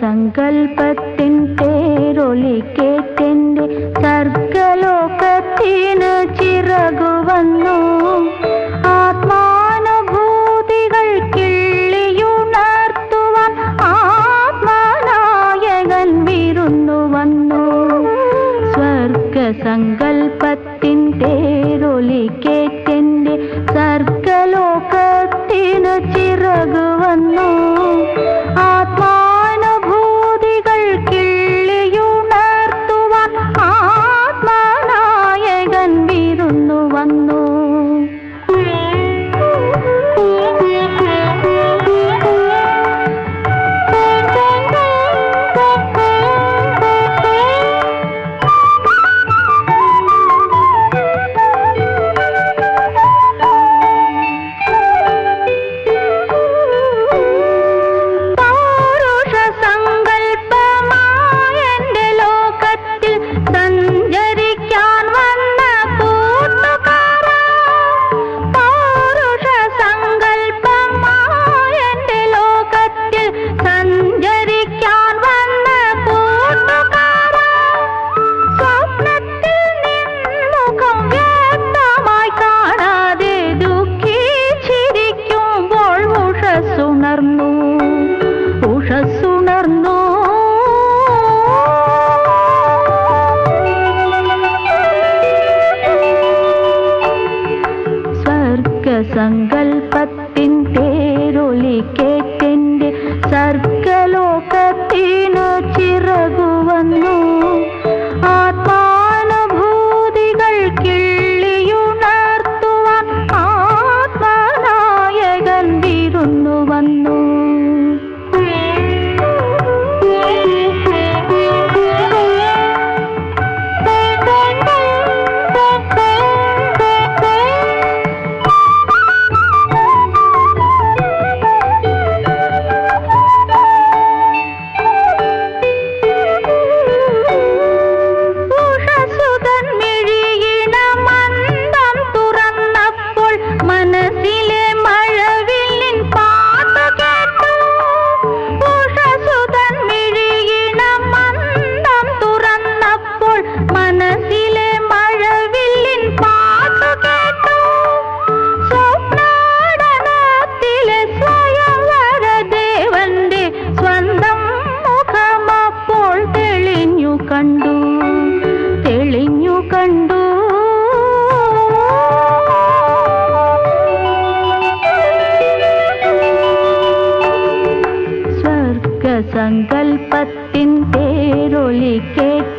സങ്കൽപ്പത്തിൻ പേരൊളി കേട്ടെന്റെ സർഗലോകത്തിന് ചിറകു വന്നു. ആത്മാനുഭൂതികൾ കിള്ളിയുണർത്തുവാൻ ആത്മനായകൻ സങ്കൽപ്പത്തിൻ കേട്ട சங்கல்பத்தின் தேரொலி கேட்டு சங்கல்பத்தின் பேரொளி கேட்டு